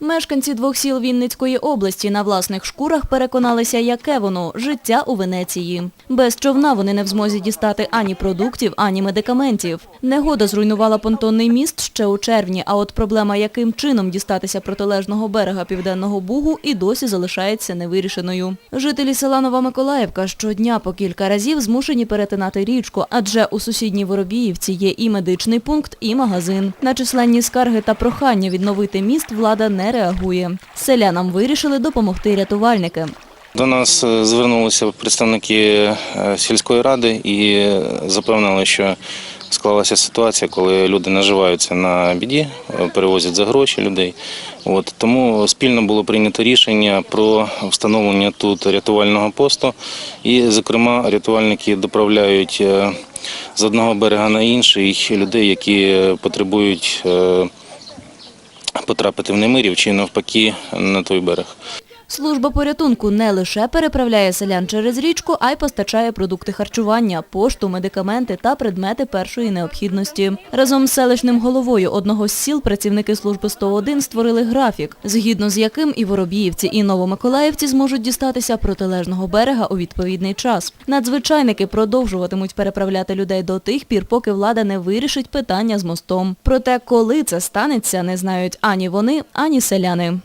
Мешканці двох сіл Вінницької області на власних шкурах переконалися, яке воно – життя у Венеції. Без човна вони не в змозі дістати ані продуктів, ані медикаментів. Негода зруйнувала понтонний міст ще у червні, а от проблема, яким чином дістатися протилежного берега Південного Бугу, і досі залишається невирішеною. Жителі села Нова Миколаївка щодня по кілька разів змушені перетинати річку, адже у сусідній Воробіївці є і медичний пункт, і магазин. На численні скарги та прохання відновити міст влада не реагує. Селянам вирішили допомогти рятувальники. До нас е, звернулися представники е, сільської ради і е, запевнили, що склалася ситуація, коли люди наживаються на біді, перевозять за гроші людей. От, тому спільно було прийнято рішення про встановлення тут рятувального посту. І, зокрема, рятувальники доправляють з одного берега на інший людей, які потребують потрапити в Немирів чи навпаки на той берег. Служба порятунку не лише переправляє селян через річку, а й постачає продукти харчування, пошту, медикаменти та предмети першої необхідності. Разом з селищним головою одного з сіл працівники служби 101 створили графік, згідно з яким і Воробіївці, і Новомиколаївці зможуть дістатися протилежного берега у відповідний час. Надзвичайники продовжуватимуть переправляти людей до тих пір, поки влада не вирішить питання з мостом. Проте, коли це станеться, не знають ані вони, ані селяни.